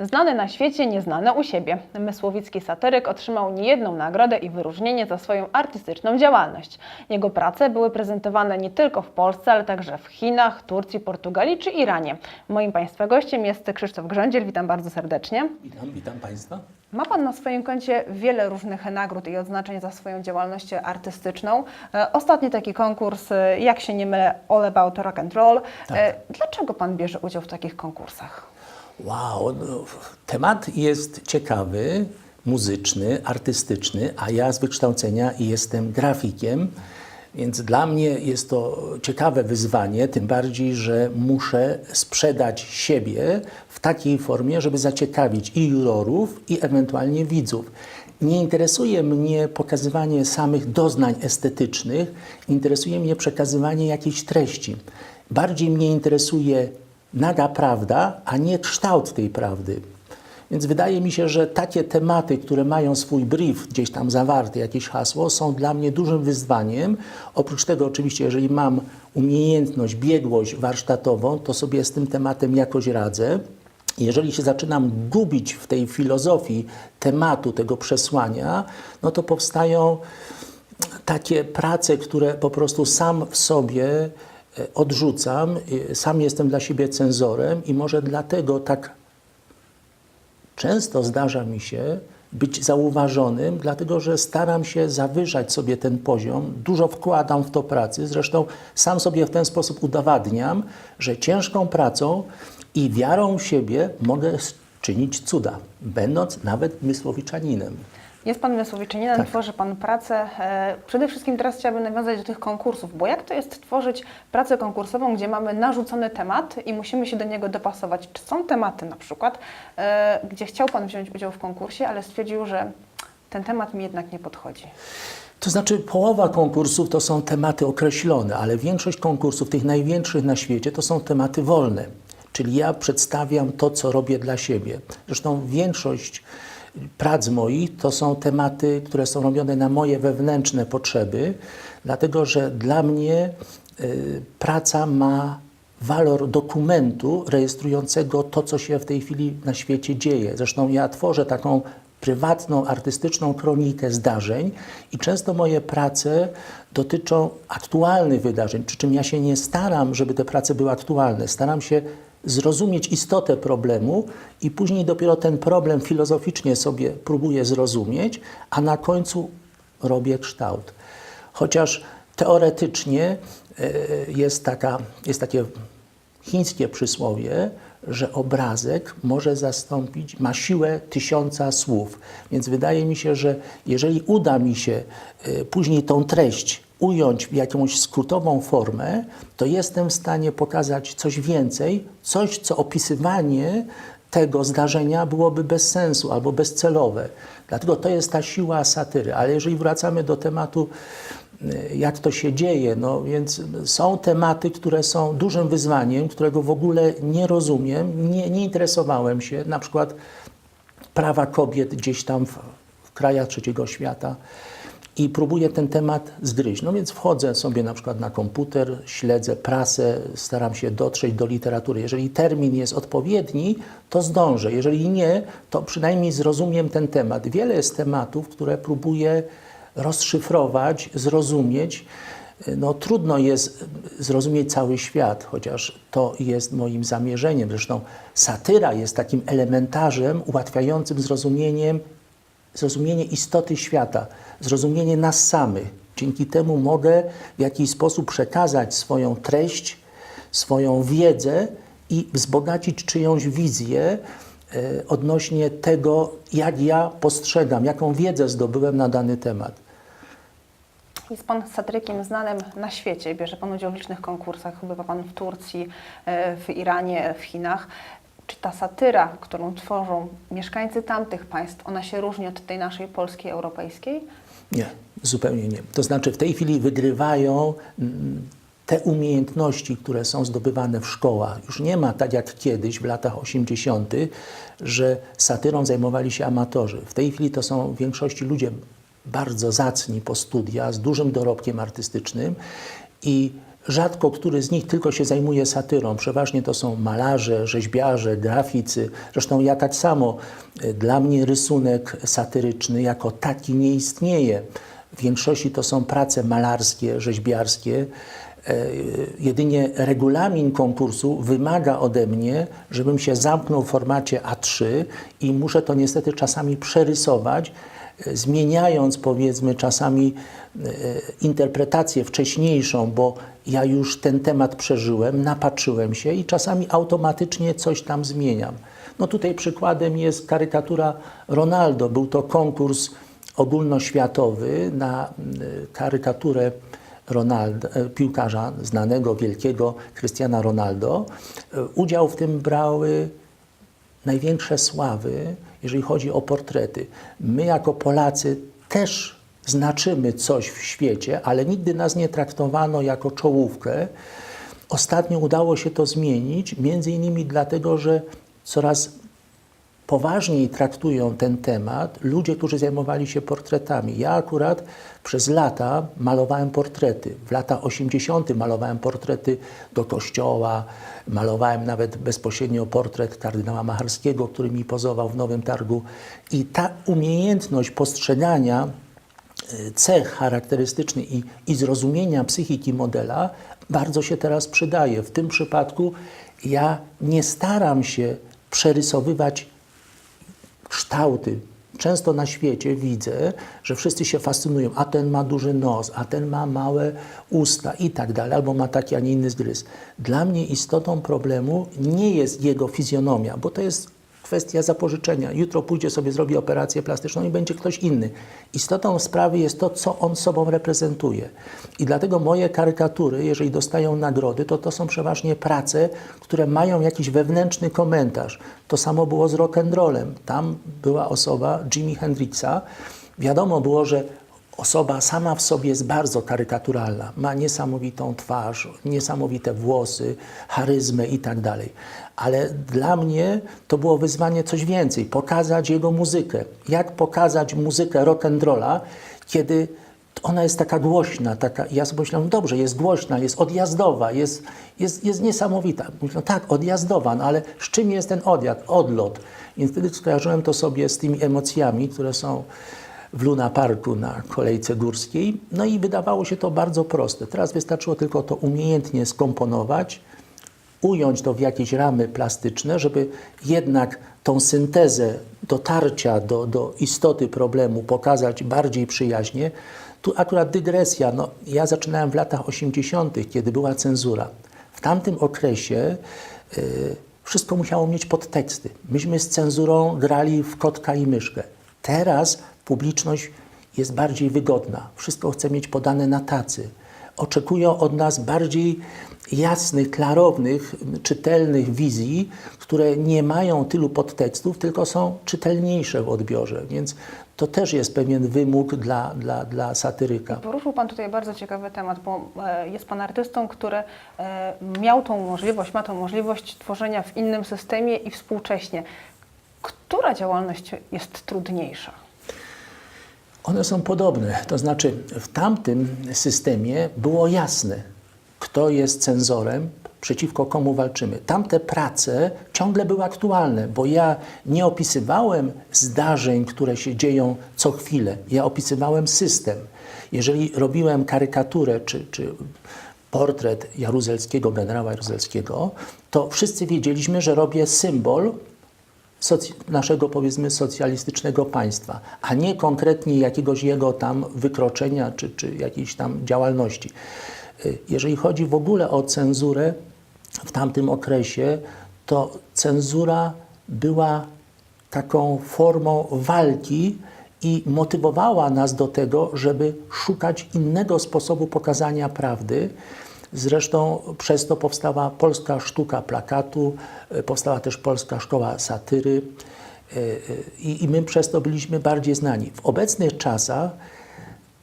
Znany na świecie, nieznany u siebie. Mysłowicki satyryk otrzymał niejedną nagrodę i wyróżnienie za swoją artystyczną działalność. Jego prace były prezentowane nie tylko w Polsce, ale także w Chinach, Turcji, Portugalii czy Iranie. Moim Państwa gościem jest Krzysztof Grządziel. Witam bardzo serdecznie. Witam, witam Państwa. Ma Pan na swoim koncie wiele różnych nagród i odznaczeń za swoją działalność artystyczną. E, Ostatni taki konkurs, e, jak się nie mylę, All About Rock and Roll. E, Dlaczego Pan bierze udział w takich konkursach? Wow, no, temat jest ciekawy, muzyczny, artystyczny, a ja z wykształcenia jestem grafikiem, więc dla mnie jest to ciekawe wyzwanie, tym bardziej, że muszę sprzedać siebie w takiej formie, żeby zaciekawić i jurorów, i ewentualnie widzów. Nie interesuje mnie pokazywanie samych doznań estetycznych, interesuje mnie przekazywanie jakiejś treści. Bardziej mnie interesuje naga prawda, a nie kształt tej prawdy. Więc wydaje mi się, że takie tematy, które mają swój brief gdzieś tam zawarty, jakieś hasło, są dla mnie dużym wyzwaniem. Oprócz tego, oczywiście, jeżeli mam umiejętność, biegłość warsztatową, to sobie z tym tematem jakoś radzę. Jeżeli się zaczynam gubić w tej filozofii tematu, tego przesłania, no to powstają takie prace, które po prostu sam w sobie odrzucam, e, sam jestem dla siebie cenzorem i może dlatego tak często zdarza mi się być zauważonym, dlatego że staram się zawyżać sobie ten poziom, dużo wkładam w to pracy, zresztą sam sobie w ten sposób udowadniam, że ciężką pracą i wiarą w siebie mogę czynić cuda, będąc nawet mysłowiczaninem. Jest Pan Mysłowiczaninem, Tak. tworzy Pan pracę. E, Przede wszystkim teraz chciałabym nawiązać do tych konkursów, bo jak to jest tworzyć pracę konkursową, gdzie mamy narzucony temat i musimy się do niego dopasować? Czy są tematy na przykład, e, gdzie chciał Pan wziąć udział w konkursie, ale stwierdził, że ten temat mi jednak nie podchodzi? To znaczy, połowa konkursów to są tematy określone, ale większość konkursów, tych największych na świecie, to są tematy wolne. Czyli ja przedstawiam to, co robię dla siebie. Zresztą większość prac moich to są tematy, które są robione na moje wewnętrzne potrzeby, dlatego że dla mnie y, praca ma walor dokumentu rejestrującego to, co się w tej chwili na świecie dzieje. Zresztą ja tworzę taką prywatną, artystyczną kronikę zdarzeń i często moje prace dotyczą aktualnych wydarzeń, przy czym ja się nie staram, żeby te prace były aktualne. Staram się zrozumieć istotę problemu i później dopiero ten problem filozoficznie sobie próbuję zrozumieć, a na końcu robię kształt. Chociaż teoretycznie e, jest, taka, jest takie chińskie przysłowie, że obrazek może zastąpić, ma siłę tysiąca słów. Więc wydaje mi się, że jeżeli uda mi się e, później tą treść ująć w jakąś skrótową formę, to jestem w stanie pokazać coś więcej, coś, co opisywanie tego zdarzenia byłoby bez sensu albo bezcelowe. Dlatego to jest ta siła satyry. Ale jeżeli wracamy do tematu, y, jak to się dzieje, no więc są tematy, które są dużym wyzwaniem, którego w ogóle nie rozumiem, nie, nie interesowałem się, na przykład prawa kobiet gdzieś tam w, w krajach trzeciego świata i próbuję ten temat zgryźć. No więc wchodzę sobie na przykład na komputer, śledzę prasę, staram się dotrzeć do literatury. Jeżeli termin jest odpowiedni, to zdążę. Jeżeli nie, to przynajmniej zrozumiem ten temat. Wiele jest tematów, które próbuję rozszyfrować, zrozumieć. No, trudno jest zrozumieć cały świat, chociaż to jest moim zamierzeniem. Zresztą satyra jest takim elementarzem ułatwiającym zrozumieniem zrozumienie istoty świata, zrozumienie nas samych. Dzięki temu mogę w jakiś sposób przekazać swoją treść, swoją wiedzę i wzbogacić czyjąś wizję e, odnośnie tego, jak ja postrzegam, jaką wiedzę zdobyłem na dany temat. Jest Pan satyrykiem znanym na świecie, bierze Pan udział w licznych konkursach, bywa Pan w Turcji, e, w Iranie, w Chinach. Czy ta satyra, którą tworzą mieszkańcy tamtych państw, ona się różni od tej naszej polskiej, europejskiej? Nie, zupełnie nie. To znaczy w tej chwili wygrywają mm, te umiejętności, które są zdobywane w szkołach. Już nie ma tak jak kiedyś w latach 80., że satyrą zajmowali się amatorzy. W tej chwili to są w większości ludzie bardzo zacni po studiach, z dużym dorobkiem artystycznym i Rzadko który z nich tylko się zajmuje satyrą. Przeważnie to są malarze, rzeźbiarze, graficy. Zresztą ja tak samo. Dla mnie rysunek satyryczny jako taki nie istnieje. W większości to są prace malarskie, rzeźbiarskie. E, Jedynie regulamin konkursu wymaga ode mnie, żebym się zamknął w formacie A3 i muszę to niestety czasami przerysować, zmieniając powiedzmy czasami e, interpretację wcześniejszą, bo ja już ten temat przeżyłem, napatrzyłem się i czasami automatycznie coś tam zmieniam. No tutaj przykładem jest karykatura Ronaldo. Był to konkurs ogólnoświatowy na y, karykaturę e, piłkarza znanego, wielkiego Cristiana Ronaldo. E, Udział w tym brały największe sławy, jeżeli chodzi o portrety. My jako Polacy też znaczymy coś w świecie, ale nigdy nas nie traktowano jako czołówkę. Ostatnio udało się to zmienić, między innymi dlatego, że coraz poważniej traktują ten temat ludzie, którzy zajmowali się portretami. Ja akurat przez lata malowałem portrety. W latach 80. malowałem portrety do kościoła, malowałem nawet bezpośrednio portret kardynała Macharskiego, który mi pozował w Nowym Targu. I ta umiejętność postrzegania y, cech charakterystycznych i, i zrozumienia psychiki modela bardzo się teraz przydaje. W tym przypadku ja nie staram się przerysowywać kształty. Często na świecie widzę, że wszyscy się fascynują, a ten ma duży nos, a ten ma małe usta i tak dalej, albo ma taki, a nie inny zgryz. Dla mnie istotą problemu nie jest jego fizjonomia, bo to jest kwestia zapożyczenia. Jutro pójdzie sobie, zrobi operację plastyczną i będzie ktoś inny. Istotą sprawy jest to, co on sobą reprezentuje. I dlatego moje karykatury, jeżeli dostają nagrody, to to są przeważnie prace, które mają jakiś wewnętrzny komentarz. To samo było z rock'n'rollem. Tam była osoba Jimi Hendrixa. Wiadomo było, że Osoba sama w sobie jest bardzo karykaturalna. Ma niesamowitą twarz, niesamowite włosy, charyzmę i tak dalej. Ale dla mnie to było wyzwanie coś więcej pokazać jego muzykę. Jak pokazać muzykę rock'n'rolla, kiedy ona jest taka głośna, taka, ja sobie myślałem, dobrze, jest głośna, jest odjazdowa, jest, jest, jest niesamowita. Myślę, tak, odjazdowa, no ale z czym jest ten odjazd, odlot? I wtedy skojarzyłem to sobie z tymi emocjami, które są w Luna Parku na kolejce górskiej. No i wydawało się to bardzo proste. Teraz wystarczyło tylko to umiejętnie skomponować, ująć to w jakieś ramy plastyczne, żeby jednak tą syntezę dotarcia do, do istoty problemu pokazać bardziej przyjaźnie. Tu akurat dygresja. No, ja zaczynałem w latach 80., kiedy była cenzura. W tamtym okresie y, wszystko musiało mieć podteksty. Myśmy z cenzurą grali w kotka i myszkę. Teraz publiczność jest bardziej wygodna. Wszystko chce mieć podane na tacy. Oczekują od nas bardziej jasnych, klarownych, czytelnych wizji, które nie mają tylu podtekstów, tylko są czytelniejsze w odbiorze. Więc to też jest pewien wymóg dla, dla, dla satyryka. Poruszył Pan tutaj bardzo ciekawy temat, bo e, jest Pan artystą, który e, miał tą możliwość, ma tą możliwość tworzenia w innym systemie i współcześnie. Która działalność jest trudniejsza? One są podobne. To znaczy, w tamtym systemie było jasne, kto jest cenzorem, przeciwko komu walczymy. Tamte prace ciągle były aktualne, bo ja nie opisywałem zdarzeń, które się dzieją co chwilę. Ja opisywałem system. Jeżeli robiłem karykaturę czy, czy portret Jaruzelskiego, generała Jaruzelskiego, to wszyscy wiedzieliśmy, że robię symbol naszego powiedzmy socjalistycznego państwa, a nie konkretnie jakiegoś jego tam wykroczenia czy, czy jakiejś tam działalności. Y, Jeżeli chodzi w ogóle o cenzurę w tamtym okresie, to cenzura była taką formą walki i motywowała nas do tego, żeby szukać innego sposobu pokazania prawdy. Zresztą przez to powstała polska sztuka plakatu, y, powstała też polska szkoła satyry y, i, i my przez to byliśmy bardziej znani. W obecnych czasach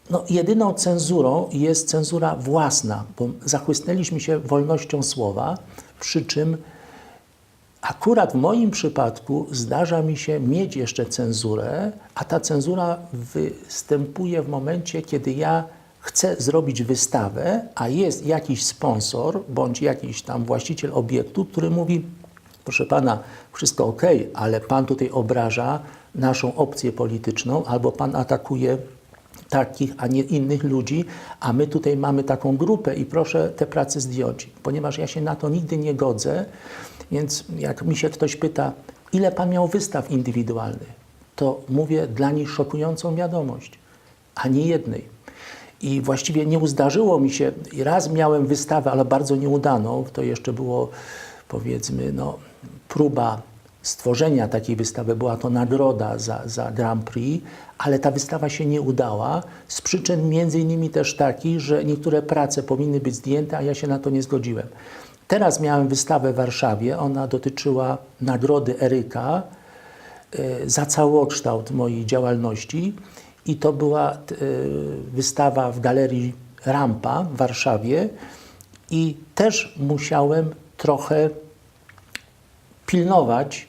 no, jedyną cenzurą jest cenzura własna, bo zachłysnęliśmy się wolnością słowa, przy czym akurat w moim przypadku zdarza mi się mieć jeszcze cenzurę, a ta cenzura występuje w momencie, kiedy ja chce zrobić wystawę, a jest jakiś sponsor bądź jakiś tam właściciel obiektu, który mówi, proszę pana, wszystko ok, ale pan tutaj obraża naszą opcję polityczną albo pan atakuje takich, a nie innych ludzi, a my tutaj mamy taką grupę i proszę te prace zdjąć, ponieważ ja się na to nigdy nie godzę, więc jak mi się ktoś pyta, ile pan miał wystaw indywidualnych, to mówię dla nich szokującą wiadomość, ani jednej. I właściwie nie uzdarzyło mi się, i raz miałem wystawę, ale bardzo nieudaną, to jeszcze było powiedzmy no, próba stworzenia takiej wystawy, była to nagroda za, za Grand Prix, ale ta wystawa się nie udała. Z przyczyn między innymi też takich, że niektóre prace powinny być zdjęte, a ja się na to nie zgodziłem. Teraz miałem wystawę w Warszawie, ona dotyczyła nagrody Eryka, e, za całokształt mojej działalności i to była e, wystawa w galerii Rampa w Warszawie. I też musiałem trochę pilnować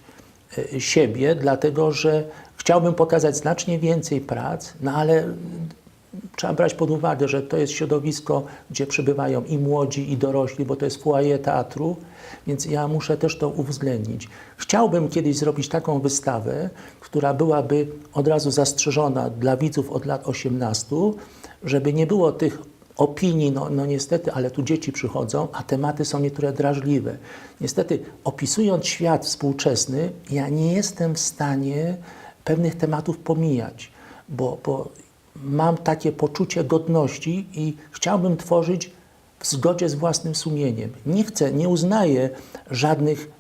e, siebie, dlatego że chciałbym pokazać znacznie więcej prac, no ale trzeba brać pod uwagę, że to jest środowisko, gdzie przybywają i młodzi, i dorośli, bo to jest foyer teatru, więc ja muszę też to uwzględnić. Chciałbym kiedyś zrobić taką wystawę, która byłaby od razu zastrzeżona dla widzów od lat 18, żeby nie było tych opinii, no, no niestety, ale tu dzieci przychodzą, a tematy są niektóre drażliwe. Niestety, opisując świat współczesny, ja nie jestem w stanie pewnych tematów pomijać, bo, bo mam takie poczucie godności i chciałbym tworzyć w zgodzie z własnym sumieniem. Nie chcę, nie uznaję żadnych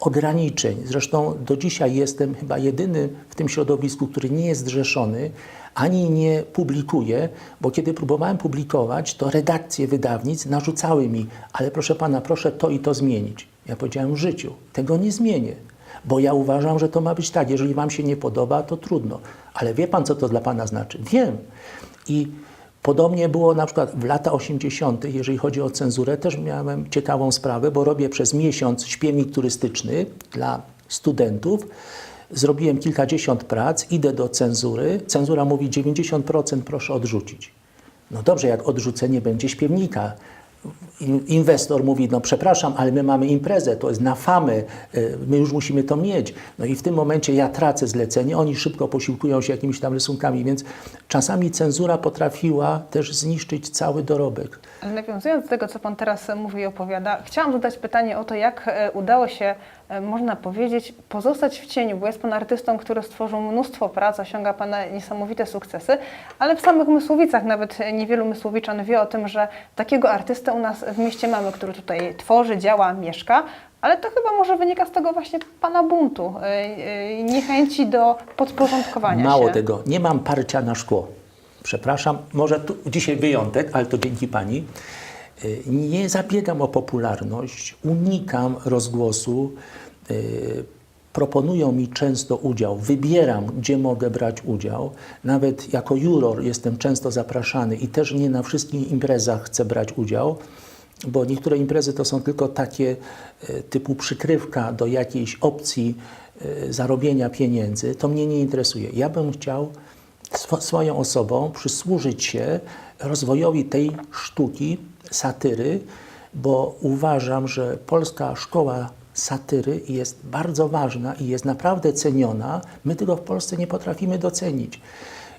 ograniczeń. Zresztą do dzisiaj jestem chyba jedyny w tym środowisku, który nie jest zrzeszony, ani nie publikuje, bo kiedy próbowałem publikować, to redakcje wydawnic narzucały mi, ale proszę pana, proszę to i to zmienić. Ja powiedziałem w życiu, tego nie zmienię, bo ja uważam, że to ma być tak, jeżeli wam się nie podoba, to trudno. Ale wie pan, co to dla pana znaczy? Wiem. I Podobnie było na przykład w lata 80., jeżeli chodzi o cenzurę, też miałem ciekawą sprawę, bo robię przez miesiąc śpiewnik turystyczny dla studentów. Zrobiłem kilkadziesiąt prac, idę do cenzury. Cenzura mówi 90% proszę odrzucić. No dobrze, jak odrzucenie będzie śpiewnika. In- Inwestor mówi, no przepraszam, ale my mamy imprezę, to jest na famę, y, my już musimy to mieć. No i w tym momencie ja tracę zlecenie, oni szybko posiłkują się jakimiś tam rysunkami, więc czasami cenzura potrafiła też zniszczyć cały dorobek. Nawiązując do tego, co Pan teraz mówi i opowiada, chciałam zadać pytanie o to, jak e, udało się, można powiedzieć, pozostać w cieniu, bo jest Pan artystą, który stworzył mnóstwo prac, osiąga Pan niesamowite sukcesy, ale w samych Mysłowicach nawet niewielu Mysłowiczan wie o tym, że takiego artystę u nas w mieście mamy, który tutaj tworzy, działa, mieszka, ale to chyba może wynika z tego właśnie Pana buntu, e, e, niechęci do podporządkowania Mało się. tego, nie mam parcia na szkło. Przepraszam, może tu dzisiaj wyjątek, ale to dzięki pani. Y, Nie zabiegam o popularność, unikam rozgłosu. y, Proponują mi często udział, wybieram, gdzie mogę brać udział. Nawet jako juror jestem często zapraszany i też nie na wszystkich imprezach chcę brać udział, bo niektóre imprezy to są tylko takie y, typu przykrywka do jakiejś opcji zarobienia pieniędzy. To mnie nie interesuje. Ja bym chciał swo- swoją osobą przysłużyć się rozwojowi tej sztuki, satyry, bo uważam, że polska szkoła satyry jest bardzo ważna i jest naprawdę ceniona. My tego w Polsce nie potrafimy docenić.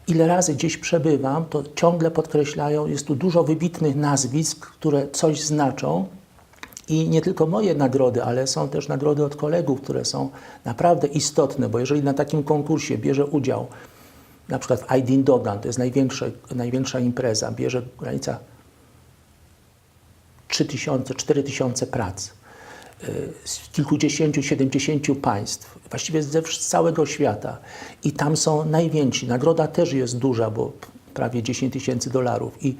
Ile razy gdzieś przebywam, to ciągle podkreślają, jest tu dużo wybitnych nazwisk, które coś znaczą. I nie tylko moje nagrody, ale są też nagrody od kolegów, które są naprawdę istotne, bo jeżeli na takim konkursie bierze udział na przykład w Aydin Dogan, to jest największa impreza, bierze granica 3000, 4000 prac y, z kilkudziesięciu, siedemdziesięciu państw, właściwie ze z całego świata. I tam są najwięksi. Nagroda też jest duża, bo prawie 10 tysięcy dolarów. I,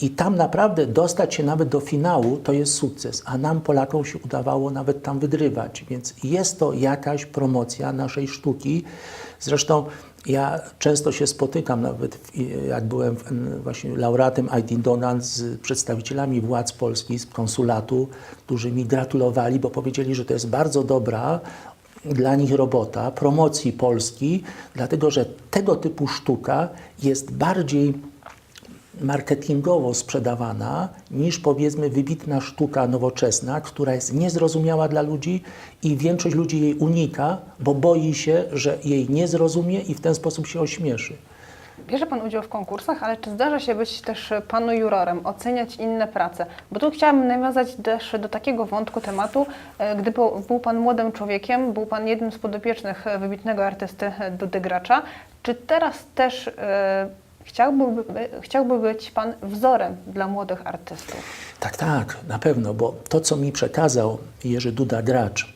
I tam naprawdę dostać się nawet do finału to jest sukces, a nam Polakom się udawało nawet tam wygrywać. Więc jest to jakaś promocja naszej sztuki. Zresztą ja często się spotykam, nawet jak byłem właśnie laureatem Aydin Donan z przedstawicielami władz polskich, z konsulatu, którzy mi gratulowali, bo powiedzieli, że to jest bardzo dobra dla nich robota promocji Polski, dlatego że tego typu sztuka jest bardziej marketingowo sprzedawana niż powiedzmy wybitna sztuka nowoczesna, która jest niezrozumiała dla ludzi i większość ludzi jej unika, bo boi się, że jej nie zrozumie i w ten sposób się ośmieszy. Bierze Pan udział w konkursach, ale czy zdarza się być też Panu jurorem, oceniać inne prace? Bo tu chciałabym nawiązać też do takiego wątku tematu, e, gdy był, Pan młodym człowiekiem, był Pan jednym z podopiecznych wybitnego artysty Dudy Gracza. Czy teraz też e, chciałby, by- chciałby być Pan wzorem dla młodych artystów? Tak, tak, na pewno, bo to, co mi przekazał Jerzy Duda Gracz,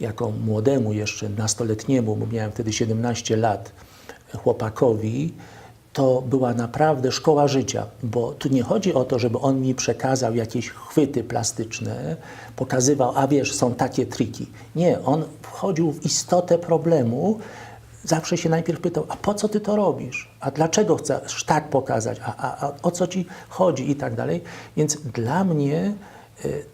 jako młodemu jeszcze, nastoletniemu, bo miałem wtedy 17 lat, chłopakowi, to była naprawdę szkoła życia, bo tu nie chodzi o to, żeby on mi przekazał jakieś chwyty plastyczne, pokazywał, a wiesz, są takie triki. Nie, on wchodził w istotę problemu, zawsze się najpierw pytał, a po co ty to robisz? A dlaczego chcesz tak pokazać? A, a, a o co ci chodzi? I tak dalej. Więc dla mnie y,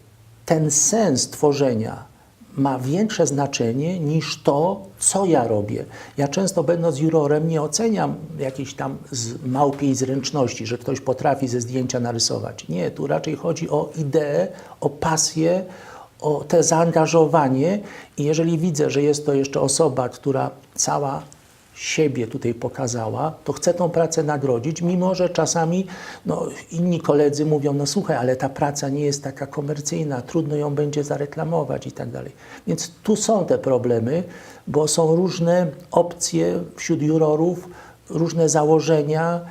ten sens tworzenia ma większe znaczenie niż to, co ja robię. Ja często będąc jurorem nie oceniam jakiejś tam z małpiej zręczności, że ktoś potrafi ze zdjęcia narysować. Nie, tu raczej chodzi o ideę, o pasję, o te zaangażowanie i jeżeli widzę, że jest to jeszcze osoba, która cała siebie tutaj pokazała, to chcę tą pracę nagrodzić, mimo że czasami no, inni koledzy mówią, no słuchaj, ale ta praca nie jest taka komercyjna, trudno ją będzie zareklamować i tak dalej. Więc tu są te problemy, bo są różne opcje wśród jurorów, różne założenia,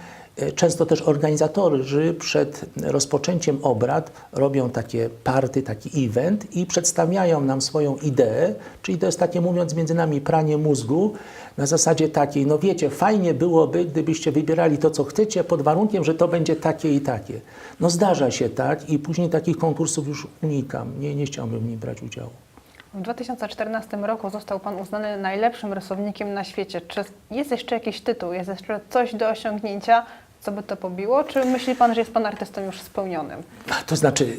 Często też organizatorzy przed rozpoczęciem obrad robią takie party, taki event i przedstawiają nam swoją ideę, czyli to jest takie mówiąc między nami pranie mózgu na zasadzie takiej, no wiecie, fajnie byłoby, gdybyście wybierali to, co chcecie, pod warunkiem, że to będzie takie i takie. No zdarza się tak i później takich konkursów już unikam, nie, nie chciałbym w nim brać udziału. W 2014 roku został Pan uznany najlepszym rysownikiem na świecie. Czy jest jeszcze jakiś tytuł, jest jeszcze coś do osiągnięcia, co by to pobiło? Czy myśli Pan, że jest Pan artystą już spełnionym? To znaczy,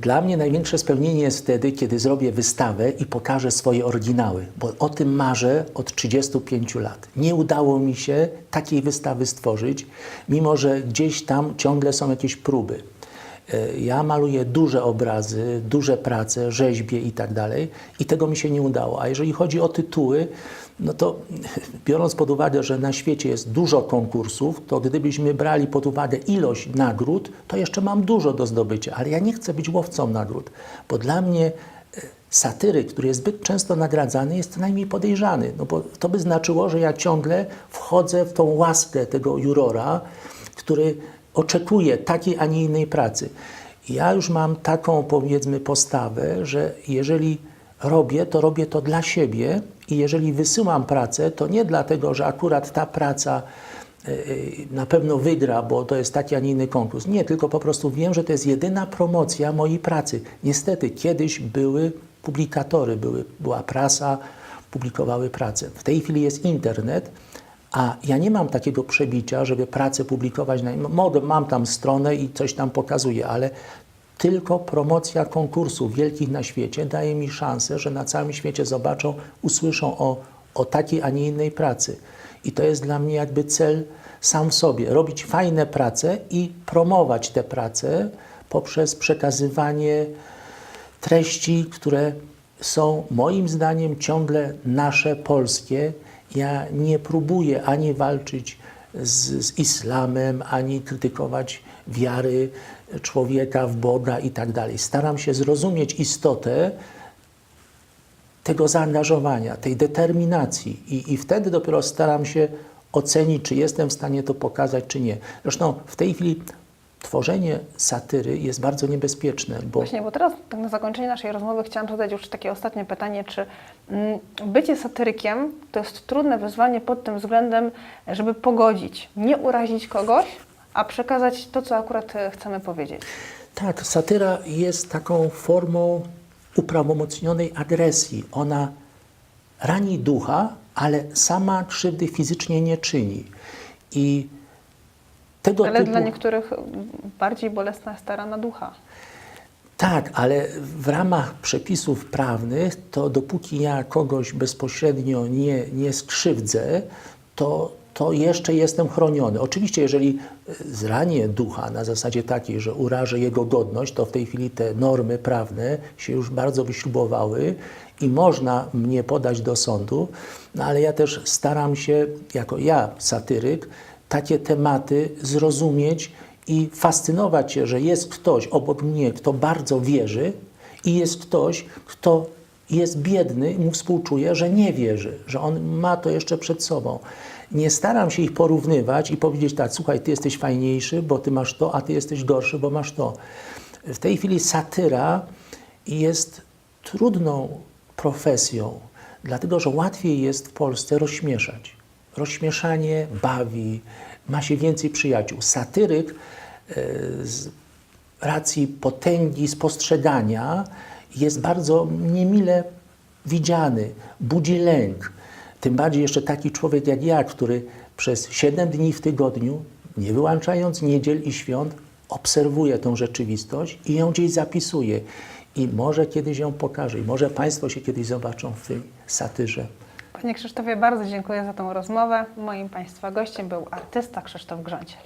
dla mnie największe spełnienie jest wtedy, kiedy zrobię wystawę i pokażę swoje oryginały, bo o tym marzę od 35 lat. Nie udało mi się takiej wystawy stworzyć, mimo że gdzieś tam ciągle są jakieś próby. E, Ja maluję duże obrazy, duże prace, rzeźbię i tak dalej i tego mi się nie udało. A jeżeli chodzi o tytuły, no to biorąc pod uwagę, że na świecie jest dużo konkursów, to gdybyśmy brali pod uwagę ilość nagród, to jeszcze mam dużo do zdobycia, ale ja nie chcę być łowcą nagród, bo dla mnie e, satyryk, który jest zbyt często nagradzany, jest najmniej podejrzany, no bo to by znaczyło, że ja ciągle wchodzę w tą łaskę tego jurora, który oczekuje takiej, a nie innej pracy. Ja już mam taką, powiedzmy, postawę, że jeżeli robię, to robię to dla siebie i jeżeli wysyłam pracę, to nie dlatego, że akurat ta praca e, e, na pewno wygra, bo to jest taki, a nie inny konkurs. Nie, tylko po prostu wiem, że to jest jedyna promocja mojej pracy. Niestety, kiedyś były publikatory, były, była prasa, publikowały pracę. W tej chwili jest internet, a ja nie mam takiego przebicia, żeby pracę publikować. Na, mam tam stronę i coś tam pokazuję, ale tylko promocja konkursów wielkich na świecie daje mi szansę, że na całym świecie zobaczą, usłyszą o, o takiej, a nie innej pracy. I to jest dla mnie jakby cel sam w sobie. Robić fajne prace i promować te prace poprzez przekazywanie treści, które są moim zdaniem ciągle nasze, polskie. Ja nie próbuję ani walczyć z, z islamem, ani krytykować wiary człowieka w Boga i tak dalej. Staram się zrozumieć istotę tego zaangażowania, tej determinacji i, i wtedy dopiero staram się ocenić, czy jestem w stanie to pokazać, czy nie. Zresztą w tej chwili tworzenie satyry jest bardzo niebezpieczne, bo Właśnie, bo teraz tak na zakończenie naszej rozmowy chciałam zadać już takie ostatnie pytanie, czy mm, bycie satyrykiem to jest trudne wyzwanie pod tym względem, żeby pogodzić, nie urazić kogoś, a przekazać to, co akurat e, chcemy powiedzieć. Tak, satyra jest taką formą uprawomocnionej agresji. Ona rani ducha, ale sama krzywdy fizycznie nie czyni. I tego Ale typu... dla niektórych bardziej bolesna jest ta rana ducha. Tak, ale w ramach przepisów prawnych, to dopóki ja kogoś bezpośrednio nie, nie skrzywdzę, to, to jeszcze jestem chroniony. Oczywiście, jeżeli zranię ducha na zasadzie takiej, że urażę jego godność, to w tej chwili te normy prawne się już bardzo wyśrubowały i można mnie podać do sądu, no ale ja też staram się, jako ja, satyryk, takie tematy zrozumieć i fascynować się, że jest ktoś obok mnie, kto bardzo wierzy i jest ktoś, kto jest biedny i mu współczuje, że nie wierzy, że on ma to jeszcze przed sobą. Nie staram się ich porównywać i powiedzieć tak, słuchaj, ty jesteś fajniejszy, bo ty masz to, a ty jesteś gorszy, bo masz to. W tej chwili satyra jest trudną profesją, dlatego że łatwiej jest w Polsce rozśmieszać. Rozśmieszanie bawi, ma się więcej przyjaciół. Satyryk e, z racji potęgi spostrzegania jest bardzo niemile widziany, budzi lęk. Tym bardziej jeszcze taki człowiek jak ja, który przez 7 dni w tygodniu, nie wyłączając niedziel i świąt, obserwuje tą rzeczywistość i ją gdzieś zapisuje. I może kiedyś ją pokaże, i może Państwo się kiedyś zobaczą w tej satyrze. Panie Krzysztofie, bardzo dziękuję za tą rozmowę. Moim Państwa gościem był artysta Krzysztof Grząciel.